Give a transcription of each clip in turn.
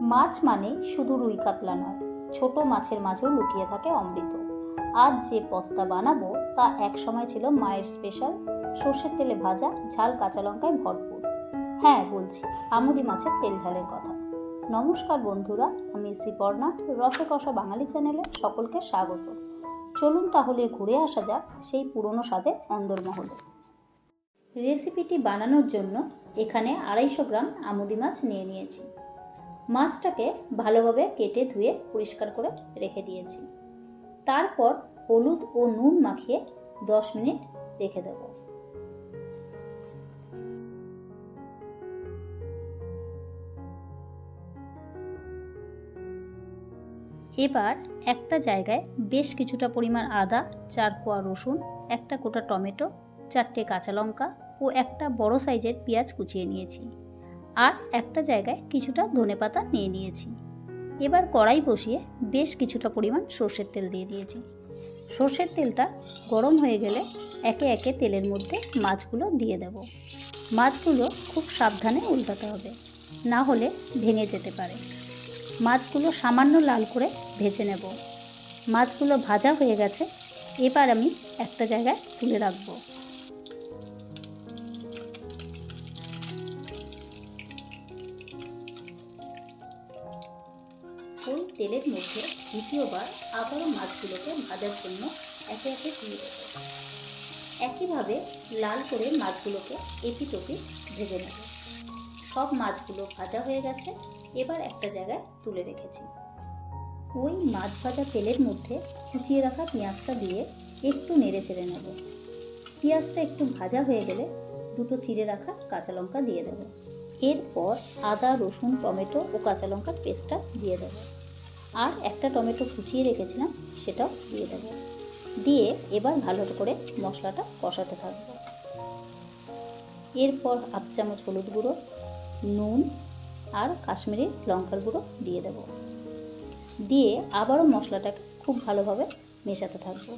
মাছ মানে শুধু রুই কাতলা নয়, ছোট মাছের মাঝেও লুকিয়ে থাকে অমৃত। আজ যে পদটা বানাবো তা এক সময় ছিল মায়ের স্পেশাল সর্ষের তেলে ভাজা, ঝাল কাঁচা লঙ্কায় ভরপুর। হ্যাঁ বলছি, আমুদি মাছের তেল ঝালের কথা। নমস্কার বন্ধুরা, আমি শ্রীপর্ণা রসে কষা বাঙালি চ্যানেলে সকলকে স্বাগত। চলুন তাহলে ঘুরে আসা যাক সেই পুরনো স্বাদে অন্দরমহলে। রেসিপিটি বানানোর জন্য এখানে আড়াইশো গ্রাম আমুদি মাছ নিয়ে নিয়েছি। মাছটাকে ভালোভাবে কেটে ধুয়ে পরিষ্কার করে রেখে দিয়েছি। তারপর হলুদ ও নুন মাখিয়ে দশ মিনিট রেখে দেব। এবার একটা জায়গায় বেশ কিছুটা পরিমাণ আদা, চার কোয়া রসুন, একটা কোটা টমেটো, চারটে কাঁচা লঙ্কা ও একটা বড় সাইজের পেঁয়াজ কুচিয়ে নিয়েছি। আর একটা জায়গায় কিছুটা ধনেপাতা নিয়ে নিয়েছি। এবার কড়াই বসিয়ে বেশ কিছুটা পরিমাণ সর্ষের তেল দিয়ে দিয়েছি। সর্ষের তেলটা গরম হয়ে গেলে একে একে তেলের মধ্যে মাছগুলো দিয়ে দেব। মাছগুলো খুব সাবধানে উল্টাতে হবে, না হলে ভেঙে যেতে পারে। মাছগুলো সামান্য লাল করে ভেজে নেব। মাছগুলো ভাজা হয়ে গেছে, এবার আমি একটা জায়গায় তুলে রাখব। তেলের মধ্যে দ্বিতীয়বার আবারও মাছগুলোকে ভাজার জন্য একে একে দিয়ে দেবো। একইভাবে লাল করে মাছগুলোকে এপিট ওপিট ভেজে নেব। সব মাছগুলো ভাজা হয়ে গেছে, এবার একটা জায়গায় তুলে রেখেছি। ওই মাছ ভাজা তেলের মধ্যে কুচিয়ে রাখা পেঁয়াজটা দিয়ে একটু নেড়ে চেড়ে নেব। পেঁয়াজটা একটু ভাজা হয়ে গেলে দুটো চিড়ে রাখা কাঁচা লঙ্কা দিয়ে দেবো। এরপর আদা, রসুন, টমেটো ও কাঁচা লঙ্কার পেস্টটা দিয়ে দেবো। আর একটা টমেটো কুচিয়ে রেখেছিলাম, সেটাও দিয়ে দেবো। দিয়ে এবার ভালো করে মশলাটা কষাতে থাকব। এরপর হাফ চামচ হলুদ গুঁড়ো, নুন আর কাশ্মীরি লঙ্কার গুঁড়ো দিয়ে দেবো। দিয়ে আবারও মশলাটাকে খুব ভালোভাবে মেশাতে থাকব।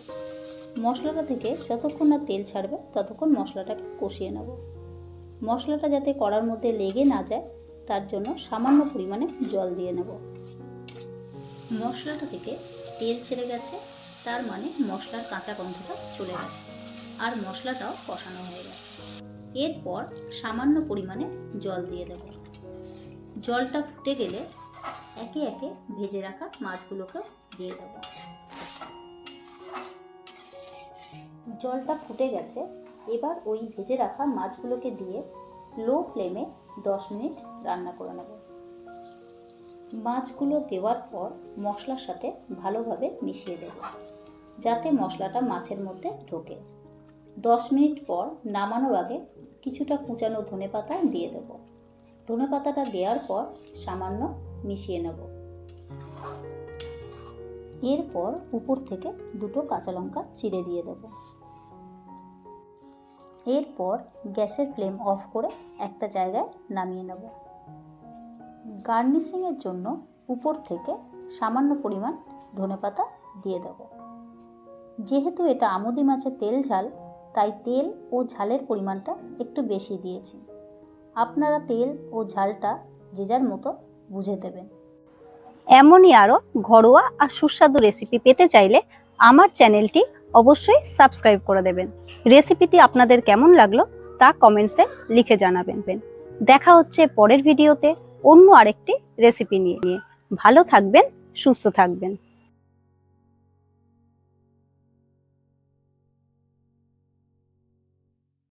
মশলাটা থেকে যতক্ষণ না তেল ছাড়বে, ততক্ষণ মশলাটাকে কষিয়ে নেব। মশলাটা যাতে কড়ার মধ্যে লেগে না যায়, তার জন্য সামান্য পরিমাণে জল দিয়ে নেব। মশলাটা থেকে তেল ছেড়ে গেছে, তার মানে মশলার কাঁচা গন্ধটা চলে গেছে আর মশলাটাও কষানো হয়ে গেছে। এরপর সামান্য পরিমাণে জল দিয়ে দেব। জলটা ফুটে গেলে একে একে ভেজে রাখা মাছগুলোকে দিয়ে দেব। জলটা ফুটে গেছে, এবার ওই ভেজে রাখা মাছগুলোকে দিয়ে লো ফ্লেমে দশ মিনিট রান্না করে নেব। মাছগুলো দেওয়ার পর মশলার সাথে ভালোভাবে মিশিয়ে দেব, যাতে মশলাটা মাছের মধ্যে ঢোকে। দশ মিনিট পর নামানোর আগে কিছুটা কুচানো ধনে পাতা দিয়ে দেব। ধনে পাতাটা দেওয়ার পর সামান্য মিশিয়ে নেব। এরপর উপর থেকে দুটো কাঁচা লঙ্কা চিড়ে দিয়ে দেব। এরপর গ্যাসের ফ্লেম অফ করে একটা জায়গায় নামিয়ে নেব। গার্নিশিংয়ের জন্য উপর থেকে সামান্য পরিমাণ ধনেপাতা দিয়ে দেব। যেহেতু এটা আমুদি মাছের তেল ঝাল, তাই তেল ও ঝালের পরিমাণটা একটু বেশি দিয়েছি। আপনারা তেল ও ঝালটা যে যার মতো বুঝে দেবেন। এমনই আরও ঘরোয়া আর সুস্বাদু রেসিপি পেতে চাইলে আমার চ্যানেলটি অবশ্যই সাবস্ক্রাইব করে দেবেন। রেসিপিটি আপনাদের কেমন লাগল তা কমেন্টসে লিখে জানাবেন। দেখা হচ্ছে পরের ভিডিওতে। অন্য আরেকটি রেসিপি নিয়ে। ভালো থাকবেন সুস্থ থাকবেন।